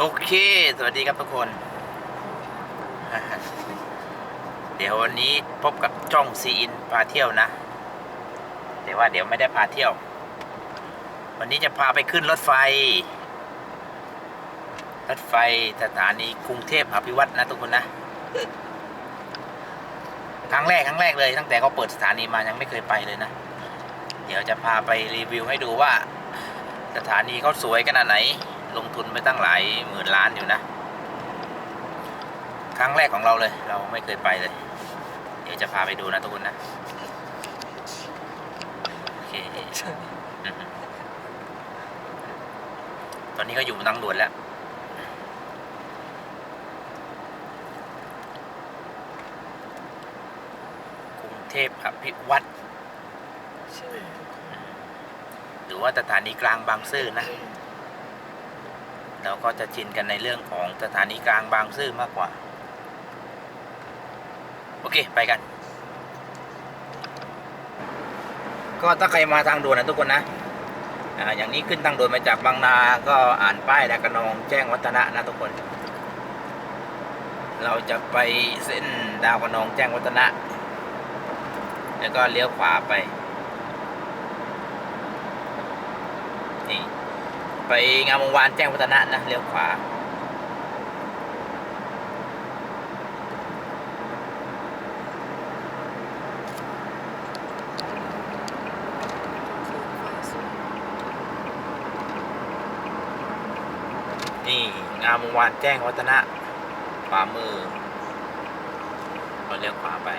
โอเค สวัสดีครับทุกคน เดี๋ยววันนี้พบกับจ้องซีอินพาเที่ยวนะแต่ว่าเดี๋ยวไม่ได้พาเที่ยว วันนี้จะพาไปขึ้นรถไฟ รถไฟสถานีกรุงเทพอภิวัตนะทุกคนนะ ครั้งแรกครั้งแรกเลย ตั้งแต่เขาเปิดสถานีมายังไม่เคยไปเลยนะ เดี๋ยวจะพาไปรีวิวให้ดูว่า สถานีเขาสวยขนาดไหน ลงทุนไปตั้งหลายหมื่นล้านอยู่นะ ครั้งแรกของเราเลย เราไม่เคยไปเลย เดี๋ยวจะพาไปดูนะทุกคนนะโอเคอือฮึตอนนี้ก็อยู่บนทางด่วนแล้วกรุงเทพอภิวัตรหรือว่าสถานีกลางบางซื่อนะ เราก็จะชินกันในเรื่องของสถานีกลางบางซื่อมากกว่า โอเค ไปกัน ก็ถ้าใครมาทางด่วนนะทุกคนนะออย่างนี้ขึ้นทางด่วนมาจากบางนา ก็อ่านป้ายดากระนองแจ้งวัฒนะนะทุกคน เราจะไปเส้นดาวกระนองแจ้งวัฒนะ แล้วก็เลี้ยวขวาไป นี่ ไปงามวงวานแจ้งวัฒนะนะเลี้ยวขวานี่งามวงวานแจ้งวัฒนะขวามือเราเลี้ยวขวาไป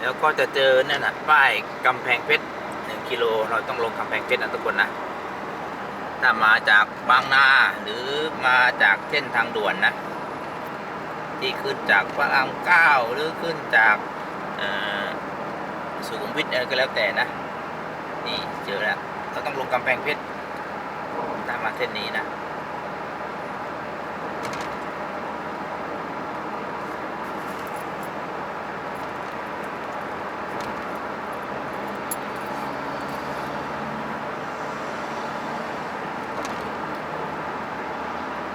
แล้วก็จะเจอเนี่ยนะป้ายกำแพงเพชรหนึ่งกิโลเราต้องลงกำแพงเพชรนะทุกคนนะถ้ามาจากบางนาหรือมาจากเส้นทางด่วนนะ ที่ขึ้นจากพระรามเก้าหรือขึ้นจากสุขุมวิทอะไรก็แล้วแต่นะ นี่เจอแล้วเราต้องลงกำแพงเพชรถ้ามาเส้นนี้นะ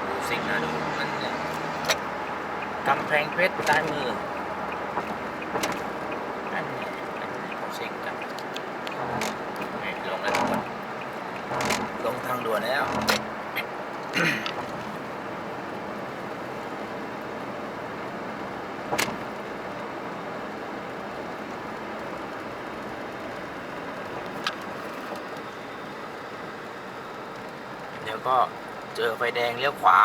ดูสิ่งน่าดูนั่นเนี่ยกำแพงเพชรซ้ายมือนั่นเนี่ยนั่นเนี่ยเขาสิ่งจังนี่ลงแล้วทุกคนลงทาง ด่วนแล้ว เดี๋ยวก็เจอไฟแดงเลี้ยวขวา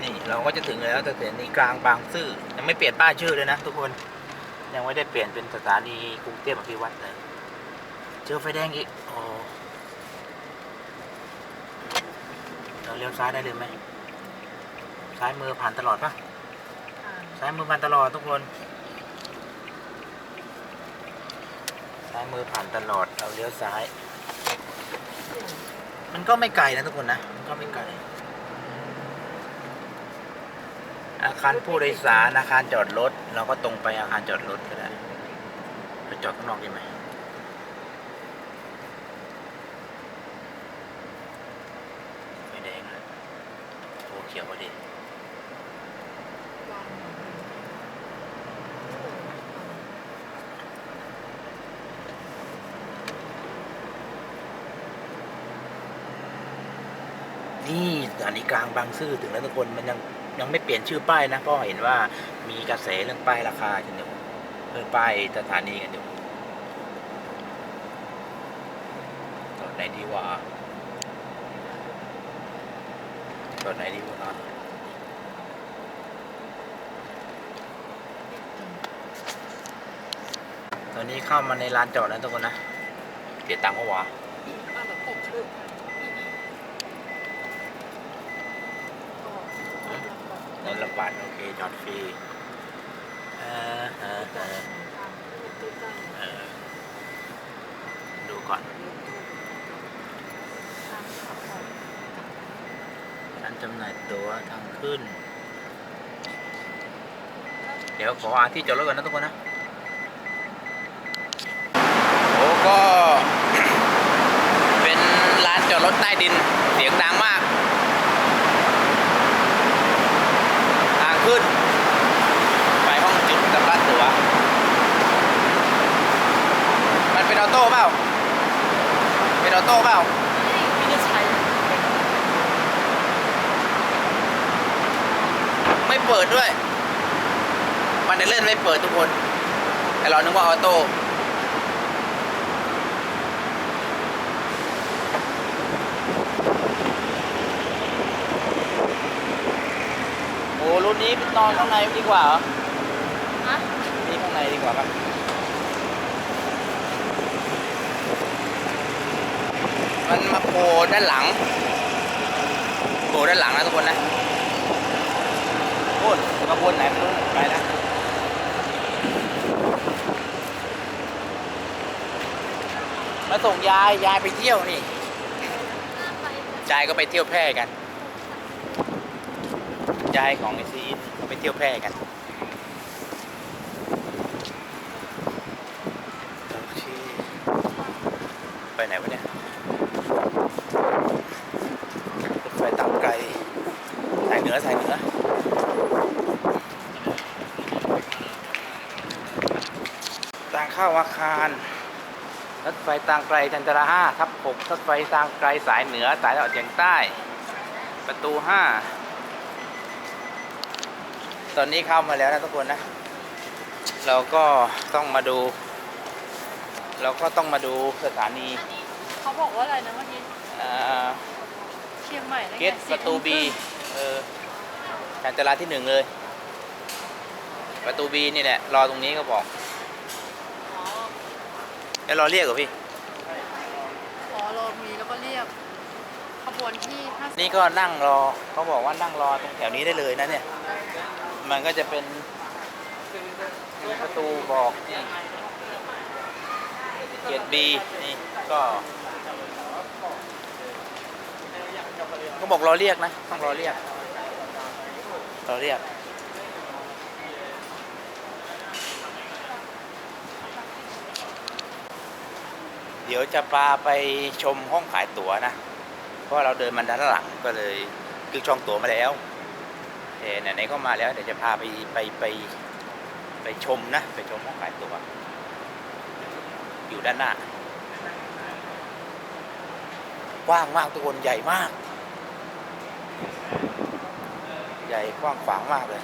นี่ เราก็จะถึงแล้วสถานีกลางบางซื่อยังไม่เปลี่ยนป้ายชื่อเลยนะทุกคนยังไม่ได้เปลี่ยนเป็นสถานีกรุงเทพอภิวัตรเลยเจอไฟแดงอีกโอ้เราเลี้ยวซ้ายได้เลยไหมซ้ายมือผ่านตลอดปะซ้ายมือผ่านตลอดทุกคนซ้ายมือผ่านตลอดเราเลี้ยวซ้าย มันก็ไม่ไกลนะทุกคนนะมันก็ไม่ไกล อาคารผู้โดยสารอาคารจอดรถเราก็ตรงไปอาคารจอดรถก็ได้ไปจอดข้างนอกดีไหมไฟแดงเลยโอ้เขียวพอดีนี่สถานีกลางบางซื่อถึงแล้วทุกคนมันยัง ยังไม่เปลี่ยนชื่อป้ายนะเพราะเห็นว่ามีกระแสเรื่องป้ายราคากันอยู่เรื่องป้ายสถานีกันอยู่ไหนดีวะจอดไหนดีวะตอนนี้เข้ามาในลานจอดแล้วทุกคนนะเสียตังค์ปะวะอะแบบปกคือ นนละบาทโอเคจอดฟรีออเออเออเออดูก่อนการจำหน่ายตั๋วทางขึ้น เดี๋ยวขอหาที่จอดรถก่อนนะทุกคนนะโอ้ก็ เป็นร้านจอดรถใต้ดิน เสียงดังมาก ทางขึ้น ไปห้องจุดสำรับตั๋ว มันเป็นออ โต้เปล่าเป็นออโต้เปล่าไม่ได้ใช้ไม่เปิดด้วย มันได้เล่นไม่เปิดทุกคน แต่เรานึกว่าออโต้โอ้รุ่นนี้นอนข้างในดีกว่าเหรอฮะนี่ข้างในดีกว่าปะ มันมาโผล่ด้านหลังโผล่ด้านหลังนะทุกคนนะโอ้ยกระบวนไหนไม่รู้ไปนะมาส่งยายยายไปเที่ยวนี่ยายก็ไปเที่ยวแพร่กันยายของไอซีอินเขาไปเที่ยวแพร่กันไปไหนวะเนี่ยรถไฟตามไกลสายเหนื อสายเหนือทางเข้าอาคารรถไฟทางไกลจันทราห้าทับหกรถไฟทางไกลสายเหนือสายตะวันออกเฉียงใต้ ประตูห้าตอนนี้เข้ามาแล้วนะทุกคนนะ เราก็ต้องมาดู เราก็ต้องมาดูสถานี เขาบอกว่าอะไรนะเมื่อกี้เอ่อเชียงใหม่ได้ไงเกตประตูบีเออ การจราที่หนึ่งเลย ประตูบีนี่แหละ รอตรงนี้ก็บอกอ๋อแล้วรอเรียกเหรอพี่อ๋อรอมีแล้วก็เรียกขบวนที่ห้าสิบนี่ก็นั่งรอเขาบอกว่านั่งรอตรงแถวนี้ได้เลยนะเนี่ย มันก็จะเป็นมีประตูบอกนี่เกตบีนี่ก็ก็บอกรอเรียกนะ ต้องรอเรียก รอเรียกเดี๋ยวจะพาไปชมห้องขายตั๋วนะ เพราะเราเดินมาด้านหลังก็เลยคือจองตั๋วมาแล้วแต่ไหนๆก็มาแล้วเดี๋ยวจะพาไปไปไปไปชมนะ ไปชมห้องขายตั๋วอยู่ด้านหน้ากว้างมากทุกคนใหญ่มาก หญ่กว้างขวางมากเลย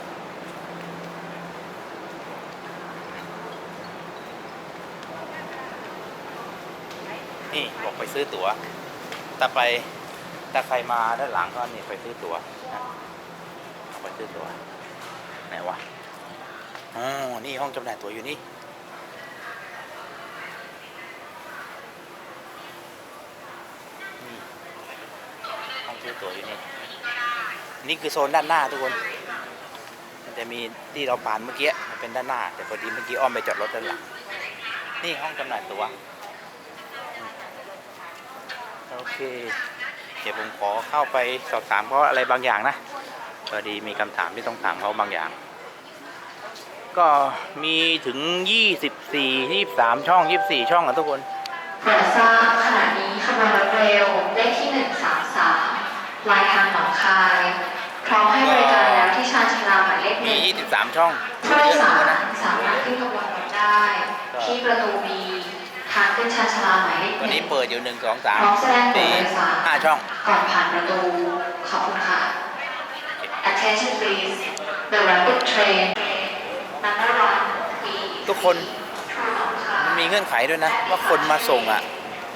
นี่บอกไปซื้อตั๋วถ้าไปถ้าใครมาด้านหลังก็นี่ไปซื้อตั๋วไปซื้อตั๋วไหนวะอ๋อนี่ห้องจำหน่ายตั๋วอยู่นี่นี่ห้องซื้อตั๋วอยู่นี่ นี่คือโซนด้านหน้าทุกคน มันจะมีที่เราผ่านเมื่อกี้มันเป็นด้านหน้า แต่พอดีเมื่อกี้อ้อมไปจอดรถด้านหลัง นี่ห้องจำหน่ายตั๋วโอเค เดี๋ยวผมขอเข้าไปสอบถามเขาอะไรบางอย่างนะพอดีมีคำถามที่ต้องถามเขาบางอย่าง ก็มีถึง 24 23 ช่อง 24 ช่องอะทุกคนโปรดทราบขณะนี้ขบวนรถเร็วเลขที่ 133ลายทางหนองคาย พร้อมให้บริการแล้วที่ชานชาลาหมายเลขหมี นึ่ง23 ช่องผู้โดยสารเยอะนะสามารถขึ้นขบวนรถได้ ที่ประตู B ทางขึ้นชานชาลาหมายเลขวันหนี้นึ่ง เปิดอยู่ 1 2พร้อมแสดง3ตัวโดยสาร 4 5 ช่อง ก่อนผ่านประตู ขอบคุณค่ะ Attention please the rapid train number one B ทุกคน True หนองคาย มันมีเงื่อนไขด้วยนะ ว่าคนมาส่งอะ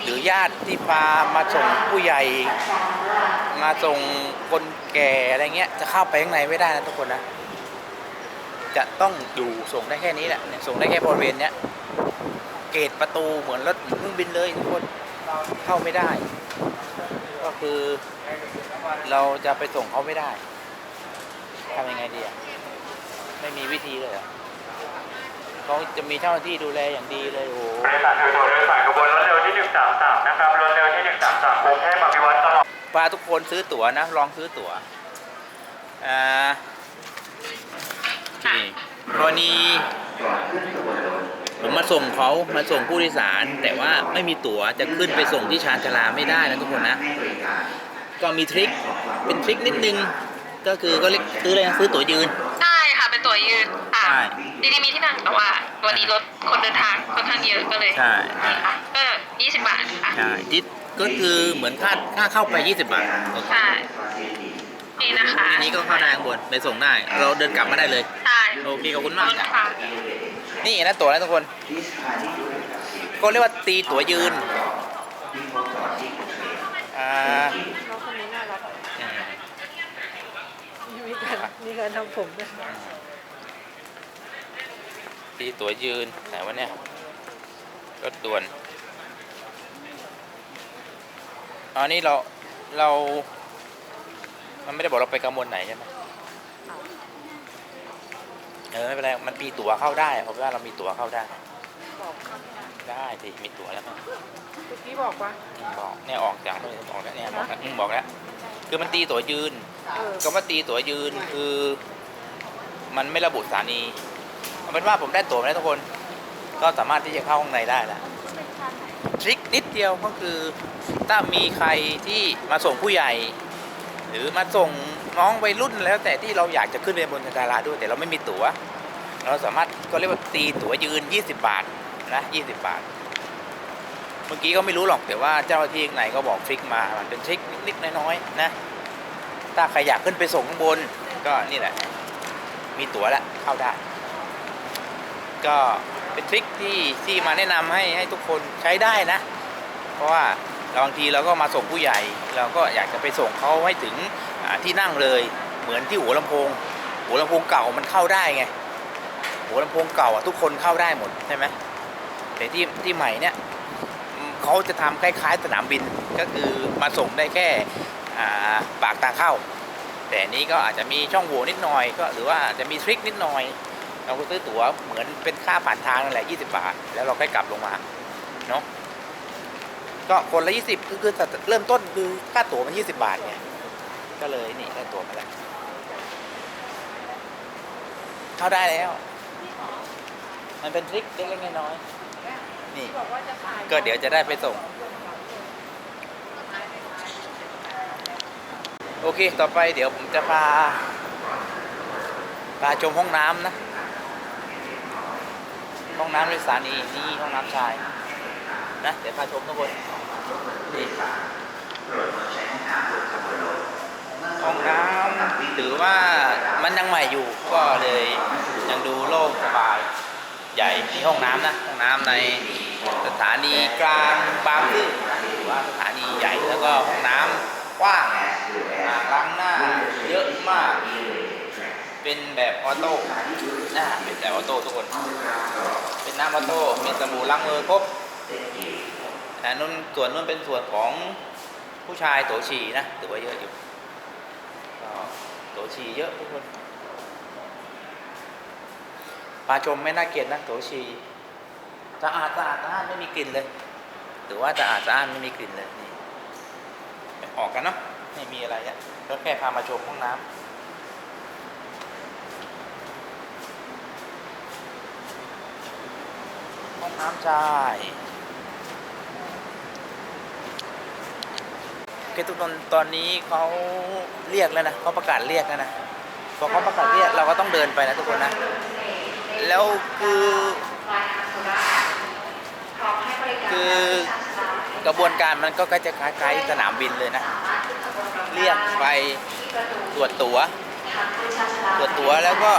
หรือญาติที่พามาส่งผู้ใหญ่ มาส่งคน แก่อะไรเงี้ยจะเข้าไปข้างในไม่ได้นะทุกคนนะ จะต้องอยู่ส่งได้แค่นี้แหละเนี่ยส่งได้แค่บริเวณเนี้ยเกตประตูเหมือนรถเครื่องบินเลยทุกคนเข้าไม่ได้ ก็คือเราจะไปส่งเขาไม่ได้ทำยังไงดีอะไม่มีวิธีเลยเหรอเขาจะมีเจ้าหน้าที่ดูแลอย่างดีเลยโอ้โหบริษัทถือตัวโดยสารขบวนรถเร็วที่ 133 นะครับ รถเร็วที่ 133กรุงเทพอภิวัตตลอด พาทุกคนซื้อตั๋วนะ ลองซื้อตั๋วอ่านี่กรณีผมมาส่งเขามาส่งผู้โดยสาร แต่ว่าไม่มีตั๋วจะขึ้นไปส่งที่ชานชาลาไม่ได้นะทุกคนนะ ก็มีทริคเป็นทริคนิดนึง ก็คือก็เรียกซื้ออะไรนะซื้อตั๋วยืนใช่ค่ะเป็นตัวยืนค่ะใช่จริงๆมีที่นั่งแต่ว่าวันนี้รถคนเดินทางค่อนข้างเยอะก็เลยใช่นี่ค่ะก็20บาทค่ะ ใช่ทิศ ก็คือเหมือนค่าค่าเข้าไป 20 บาทโอเคใช่นี่นะคะทีนี้ก็เข้าได้ข้างบนไปส่งได้ เราเดินกลับมาได้เลย ใช่โอเคขอบคุณขอมาบกคุณค่ะนี่นะตั๋วนะทุกคน ก็เรียกว่าตีตั๋วยืนอ่าน้องคนนี้น่ารักอืมมีการมีการทำผมด้วยตีตั๋วยืนไหนวะเนี่ยรถด่วน อันนี้เราเรา มันไม่ได้บอกเราไปกำมวลไหนใช่ไหมเออไม่เป็นไรมันมีตั๋วเข้าได้เพราะว่าเรามีตั๋วเข้าได้ บอกได้สิมีตั๋วแล้วมั้งเมื่อกี้บอกว่าบอกเนี่ยออกจากนู่นออกแล้วเนี่ยบอกแล้วอืมบอกแล้วคือมันตีตั๋วยืนเออก็ว่าตีตั๋วยืนคือ มันไม่ระบุสถานีเอาเป็นว่าผมได้ตั๋วมาแล้วทุกคน ก็สามารถที่จะเข้าข้างในได้แล้ว ทริคนิดเดียวก็คือ ถ้ามีใครที่มาส่งผู้ใหญ่ หรือมาส่งน้องวัยรุ่นแล้วแต่ที่เราอยากจะขึ้นไปบนสกาลาด้วย แต่เราไม่มีตั๋ว เราสามารถก็เรียกว่าตีตั๋วยืน 20 บาทนะ20 บาท เมื่อกี้ก็ไม่รู้หรอกแต่ว่าเจ้าหน้าที่ข้างในก็บอกทริคมามันเป็นทริคนิดๆน้อยๆนะ ถ้าใครอยากขึ้นไปส่งข้างบนก็นี่แหละ มีตั๋วแล้วเข้าได้ ก็เป็นทริคที่ที่มาแนะนำให้ให้ทุกคนใช้ได้นะ เพราะว่า บางทีเราก็มาส่งผู้ใหญ่ เราก็อยากจะไปส่งเขาให้ถึงที่นั่งเลยเหมือนที่หัวลำโพง หัวลำโพงเก่ามันเข้าได้ไงหัวลำโพงเก่าอะทุกคนเข้าได้หมดใช่ไหมแต่ที่ที่ใหม่เนี่ยเขาจะทำคล้ายๆสนามบินก็คือมาส่งได้แค่ปากทางเข้า แต่นี้ก็อาจจะมีช่องโหว่นิดหน่อย ก็หรือว่าจจะมีทริคนิดหน่อย เราก็ซื้อตั๋วเหมือนเป็นค่าผ่านทางนั่นแหละ 20 บาท แล้วเราค่อยกลับลงมาเนาะ ก็คนละ 20 คือคือเริ่มต้นคือค่าตั๋วมัน 20 บาทไงก็เลยนี่ได้ตั๋วมาแล้วเข้าได้แล้ว มันเป็นทริคเล็กๆน้อยๆนี่บอกว่าจะถ่ายก็เดี๋ยวจะได้ไปส่ง โอเค ต่อไปเดี๋ยวผมจะพาพาชมห้องน้ำนะ ห้องน้ำในสถานีนี่ห้องน้ำชายนะ เดี๋ยวพาชมทุกคน ห้องน้ำถือว่ามันยังใหม่อยู่ก็เลยยังดูโล่งสบาย ใหญ่มีห้องน้ำนะห้องน้ำในสถานีกลางบางซื่อถือว่าสถานีใหญ่แล้วก็ห้องน้ำกว้างอ่างล้างหน้าเยอะมาก เป็นแบบออโต้นะเป็นแบบออโต้ทุกคน เป็นน้ำออโต้มีสบู่ล้างมือครบ แต่นุ่นส่วนนุ่นเป็นส่วนของผู้ชายโถฉี่นะถือว่าเยอะอยู่โถฉี่เยอะทุกคนปลาชมไม่น่าเกลียดนะโถฉี่สะอาดสะอาดสะอาดไม่มีกลิ่นเลยถือว่าสะอาดสะอาดไม่มีกลิ่นเลยนี่ออกกันเนาะไม่มีอะไรอะก็แค่พามาชมห้องน้ำห้องน้ำชายโอ เคทุกคนตอนนี้เขาเรียกแล้วนะเขาประกาศเรียกแล้วนะพอเขาประกาศเรียกเราก็ต้องเดินไปนะทุกคนนะ แล้วคือคือกระบวนการมันก็จะคล้ายๆสนามบินเลยนะ เรียกไปตรวจตัว๋วตรวจตั๋วแล้วก็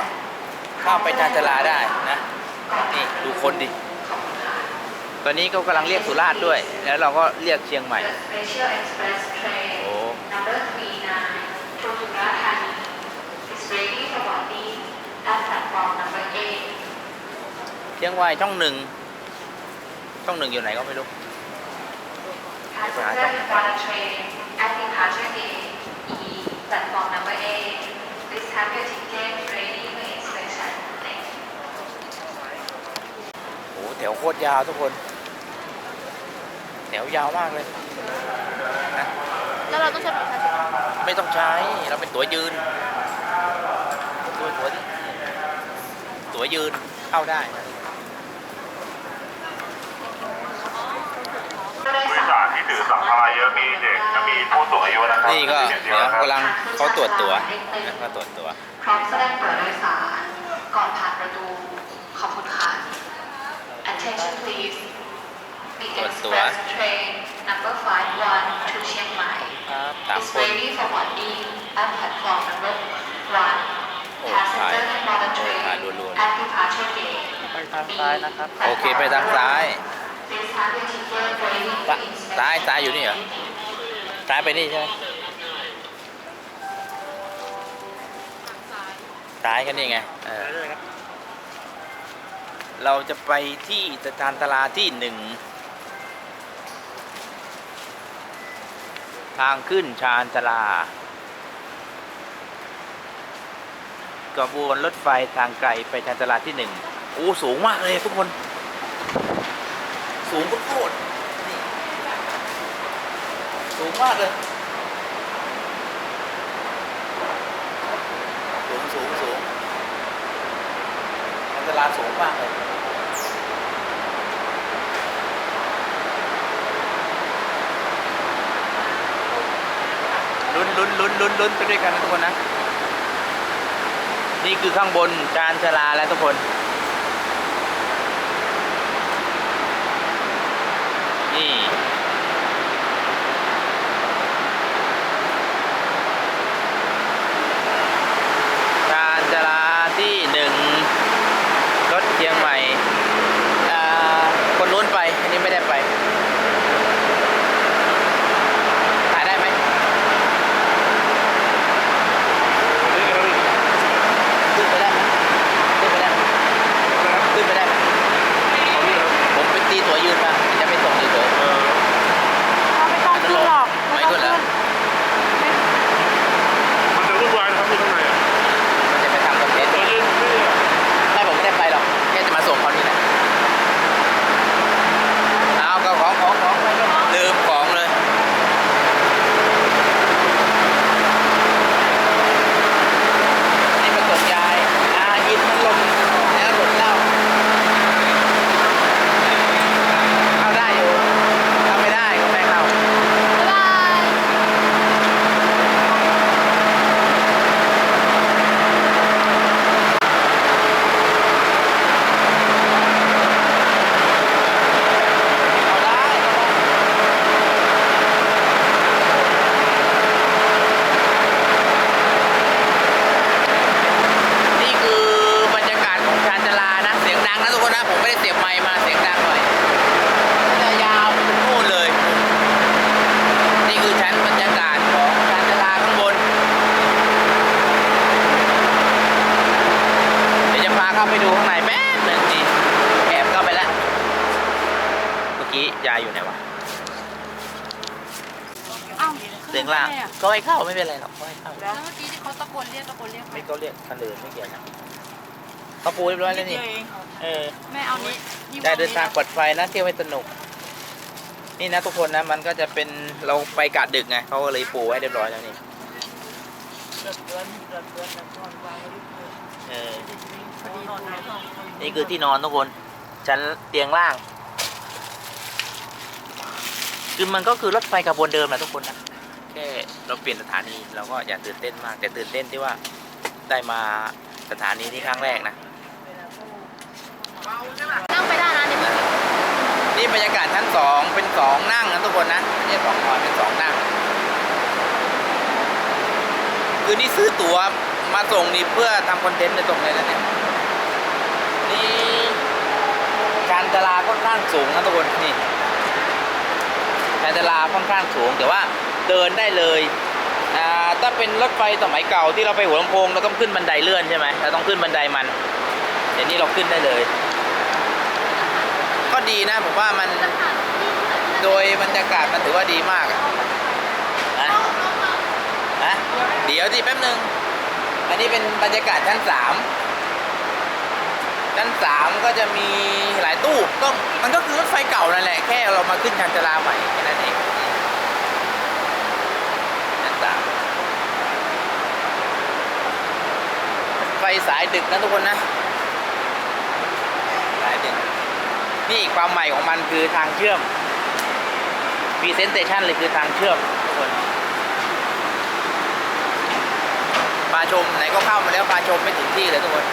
เข้าไปชานชลาได้นะ นี่ ดูคนดิ ตอนนี้เขากำลังเรียกสุราษฎร์ด้วย แล้วเราก็เรียกเชียงใหม่ The Special Express Train โอ้ number 39 to Suratthani is ready for boarding at platform number 8. เชียงใหม่ช่องหนึ่งช่องหนึ่งอยู่ไหนก็ไม่รู้ Passenger in for the train at departure gate E, platform number 8. Please have your ticket ready for inspection. Thank you. โอ้โหแถวโคตรยาวทุกคนแถวยาวมากเลยนะแล้วเราต้องใช้บัตรประชาชนไม่ต้องใช้เราเป็นตั๋วยืนตัวตั๋วที่ตั๋วยืนเข้าได้นะผู้โดยสารที่ถือสัมภาระเยอะมีเด็กและมีผู้สูงอายุนะครับนี่ก็เดี๋เดี๋ยยววนะครับกำลังเขาตรวจตั๋วนะเขาตรวจตั๋วพร้อมแสดงเปิดโดยสารก่อนผ่านประตูขอบคุณค่ะ Attention please The ตรวจตั๋ว express train number 51 to เชียงใหม่ครับสาม is คน ready for boarding at platform number 1โอ้ Passenger ถ่าย can board the train ถ่ายรัวๆ at departure gate ไปทางซ้ายนะครับโอเคไปทางซ้าย Please have your ticket ready ซ้า for ย inspection ซ้ายซ้ายอยู่นี่เหรอซ้ายไปนี่ใช่ไหมซ้ายกันนี่ไงเออเราจะไปที่สถานตลาดที่หนึ่ง ทางขึ้นชานชาลากระบวนรถไฟทางไกลไปชานชาลาที่หนึ่งโอ้สูงมากเลยทุกคน สูงโคตรสูงมากเลยสูงสูงสูงชานชาลาสูงมากเลย ลุ้นลุ้นลุ้นลุ้นลุ้นไปด้วยกันนะทุกคนนะ นี่คือข้างบนจานชลาแล้วทุกคน นี่ ปูเรียบร้อยแล้วนี่ เออ แม่เอานี้ยิ้มได้อเดินทางปลอดภัยนะเที่ยวให้สนุก นี่นะทุกคนนะมันก็จะเป็นเราไปกะดึกไงเขาก็เลยปูไว้เรียบร้อยแล้วนี่เออนี่คือที่นอนทุกคน ชั้นเตียงล่าง คือมันก็คือรถไฟขบวนเดิมแหละทุกคนนะแค่เราเปลี่ยนสถานีเราก็อย่าตื่นเต้นมาก แต่ตื่นเต้นที่ว่าได้มาสถานีนี้ครั้งแรกนะ นั่งไปได้นะนี่มันนี่บรรยากาศชั้นสองเป็นสองนั่งนะทุกคนนะไม่ใช่สองนอนเป็นสองนั่ง คือนี่ซื้อตั๋วมาส่งนี่เพื่อทำคอนเทนต์ในตรงเลยนะเนี่ยนี่ชานชาลาค่อนข้างสูงนะทุกคนนี่ชานชาลาค่อนข้างสูงแต่ว่าเดินได้เลยถ้าเป็นรถไฟสมัยเก่าที่เราไปหัวลำโพงเราต้องขึ้นบันไดเลื่อนใช่ไหมเราต้องขึ้นบันไดมันเดี๋ยวนี้เราขึ้นได้เลย ก็ดีนะผมว่ามันโดยบรรยากาศมันถือว่าดีมากอะนะนะเดี๋ยวดิแป๊บนึง อันนี้เป็นบรรยากาศชั้นสามชั้นสามก็จะมีหลายตู้ก็มันก็คือรถไฟเก่านั่นแหละแค่เรามาขึ้นชานชาลาใหม่แค่นั้นเองชั้นสามไฟสายดึกนะทุกคนนะ สายดึก นี่ความใหม่ของมันคือทางเชื่อม Presentation เลยคือทางเชื่อมทุกคนปลาชมไหนก็เข้ามาแล้วปลาชมไม่ถึงที่เลยทุกคน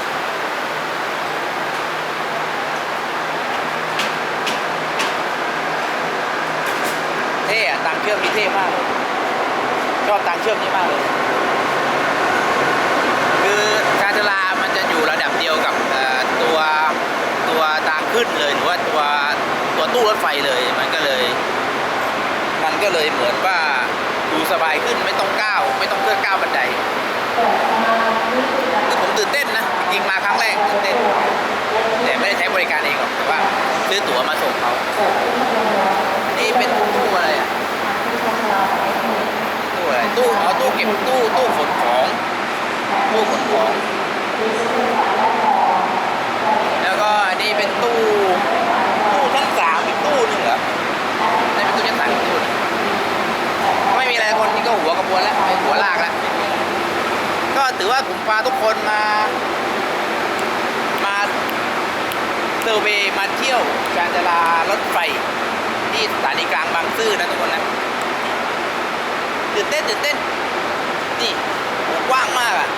เท่อะทางเชื่อมนี่เท่มากเลยชอบทางเชื่อมนี่มากเลย คือชานชาลามันจะอยู่ระดับเดียวกับตัว ตัวทางขึ้นเลยหรือว่าตัวตัวตู้รถไฟเลยมันก็เลย มันก็เลยเหมือนว่าดูสบายขึ้นไม่ต้องก้าวไม่ต้องเพื่อก้าวบันไดคือผมตื่นเต้นนะจริงมาครั้งแรกตื่นเต้นแต่ไม่ได้ใช้บริการเองหรอกแต่ว่าซื้อตั๋วมาส่งเขานี่เป็นตู้อะไรอะตู้อะไรตู้อ๋อตู้เก็บตู้ตู้ขนของตู้ขนของ แล้วก็อันนี้เป็นตู้ตู้ชั้นสามอีกตู้หนึ่งเหรอนี่เป็นตู้ชั้นสามอีกตู้หนึ่งไม่มีอะไรคนนี้ก็หัวกระบวนแล้วไม่หัวลากแล้ว ก็ถือ ว่าผมพาทุกคนมา มาเซอร์เวย์มาเที่ยวชานชาลารถไฟที่สถานีกลางบางซื่อนะทุกคนนะตื่นเต้นตื่นเต้นนี่กว้างมากอะ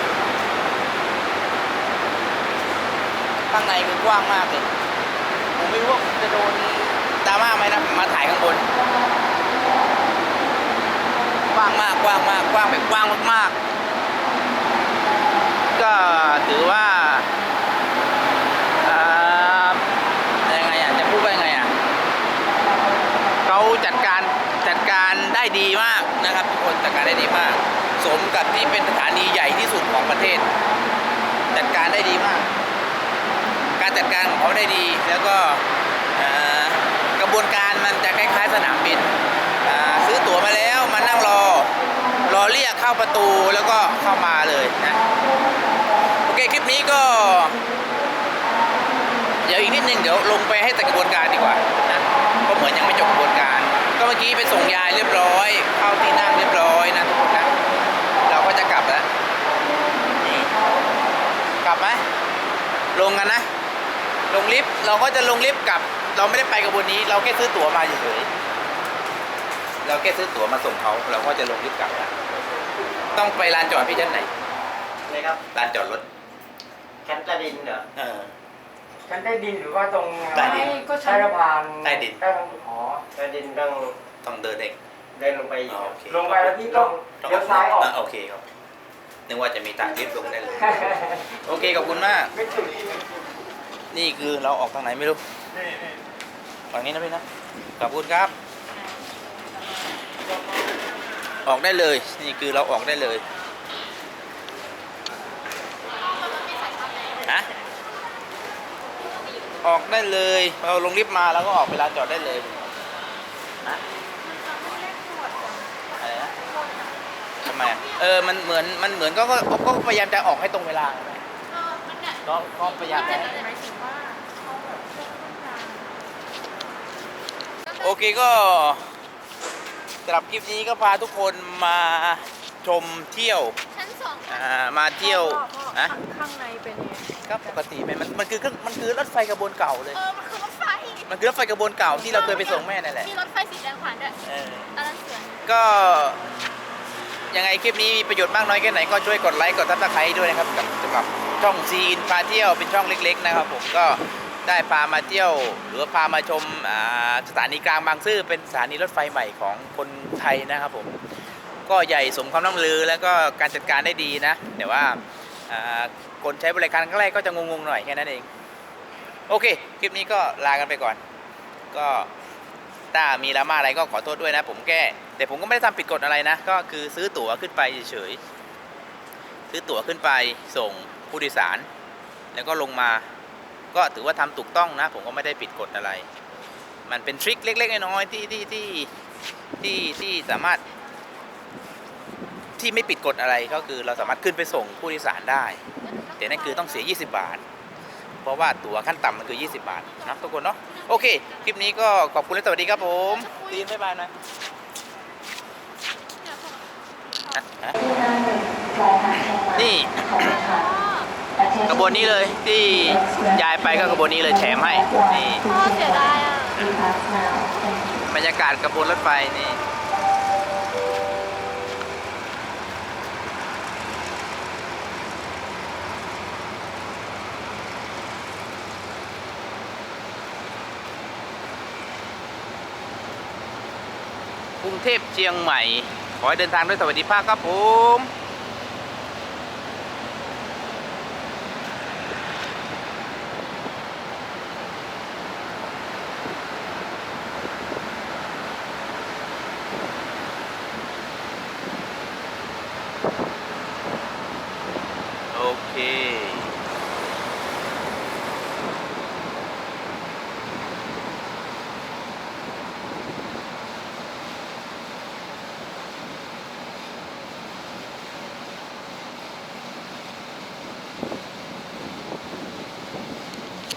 ข้างในคือกว้างมากเลยผมไม่รู้ว่าจะโดนดราม่าไหมนะมาถ่ายข้างบนกว้างมากกว้างมากกว้างแบบกว้างมากๆ ก็ถือว่าอ่ายังไงอะจะพูดว่ายังไงอะเขาจัดการจัดการได้ดีมากนะครับทุกคนจัดการได้ดีมาก สมกับที่เป็นสถานีใหญ่ที่สุดของประเทศ จัดการได้ดีมาก การจัดการของเขาได้ดีแล้วก็กระบวนการมันจะคล้ายๆสนามบินซื้อตั๋วมาแล้วมานั่งรอ รอเรียกเข้าประตูแล้วก็เข้ามาเลยนะโอเคคลิปนี้ก็ เดี๋ยวอีกนิดนึงเดี๋ยวลงไปให้แต่กระบวนการดีกว่านะเพราะเหมือนยังไม่จบกระบวนการ ก็เมื่อกี้ไปส่งยายเรียบร้อย เข้าที่นั่งเรียบร้อยนะทุกคนนะเราก็จะกลับแล้วกลับไหมลงกันนะ ลงลิฟต์เราก็จะลงลิฟต์กลับ เราไม่ได้ไปกระบวนนี้ เราแค่ซื้อตั๋วมาเฉยเราแค่ซื้อตั๋วมาส่งเขาเราก็จะลงลิฟต์กลับแล้ว ต้องไปลานจอดพี่ชั้นไหนนี่ครับลานจอดรถแคนใต้ดินเหรอเออ ชั้นใต้ดินหรือว่าตรงใต้ดินไม่ก็ใต้ชั้นสะพานใต้ดิน ใต้ทางอ๋อใต้ดินต้องต้องเดินเอง เดินลงไปอีกอ๋อโอเค ลงไปแล้วพี่ต้องเลี้ยวซ้ายออกะโอเคครับนึกว่าจะมีทางลิฟต์ลงได้เลย โอเคขอบคุณมาก ไม่ถึงนี่คือเราออกทางไหนไม่รู้ฝั่งนี้นะพี่นะขอบคุณครับ ออกได้เลย นี่คือเราออกได้เลยฮะออกได้เลยเราลงลิฟต์มาแล้วก็ออกไปลานจอดได้เลยฮะอะไรนะทำไมอะเออมันเหมือนมันเหมือนก็ก็ก็พยายามจะออกให้ตรงเวลาไงก็ก็พยายามจะให้หมายถึงว่าเขาแบบเลือกต้องการโอเคก็ สำหรับคลิปนี้ก็พาทุกคนมาชมเที่ยวชั้นสองอ่ามาเที่ยวนะนะข้างในเป็นยังไงก็ปกติไหมมันมันคือเครื่องมันคือรถไฟกระบวนเก่าเลย เออ มันคือรถไฟมันคือรถไฟกระบวนเก่าที่เราเคยไปส่งแม่นั่นแหละมีรถไฟสีแดงผ่านด้วยเอออันนั้นสวยก็ยังไงคลิปนี้มีประโยชน์มากน้อยแค่ไหนก็ช่วยกดไลค์กดซับสไครต์ด้วยนะครับกับสำหรับช่องซีนพาเที่ยวเป็นช่องเล็ก ๆ นะครับ ผมก็ ได้พามาเที่ยว หรือว่าพามาชมสถานีกลางบางซื่อเป็นสถานีรถไฟใหม่ของคนไทยนะครับผมก็ใหญ่สมความน้ำลือแล้วก็การจัดการได้ดีนะ แต่ว่าคนใช้บริการครั้งแรกก็จะงงๆหน่อยแค่นั้นเอง โอเค คลิปนี้ก็ลากันไปก่อน ก็ถ้ามีรามาอะไรก็ขอโทษด้วยนะ ผมแก้แต่ผมก็ไม่ได้ทำผิดกฎอะไรนะ ก็คือซื้อตั๋วขึ้นไปเฉยๆซื้อตั๋วขึ้นไปส่งผู้โดยสาร แล้วก็ลงมา ก็ถือว่าทำถูกต้องนะ ผมก็ไม่ได้ผิดกฎอะไร มันเป็นทริคเล็ก ๆ น้อยๆที่ที่ที่ที่ที่สามารถ ที่ไม่ปิดกฎอะไรก็คือเราสามารถขึ้นไปส่งผู้โดยสารได้ แต่นั่นคือต้องเสีย 20 บาท เพราะว่าตั๋วขั้นต่ำมันคือ 20 บาทนะทุกคนเนาะโอเค คลิปนี้ก็ขอบคุณและสวัสดีครับผมตีนบ๊ายบายนะอะฮะนี่ กระบวนนี้เลยที่ยายไปก็กระบวนนี้เลยแถมให้นี่พ่อเสียดายอะบรรยากาศกระบวนรถไฟนี่กรุงเทพเชียงใหม่ ขอให้เดินทางด้วยสวัสดิภาพครับผม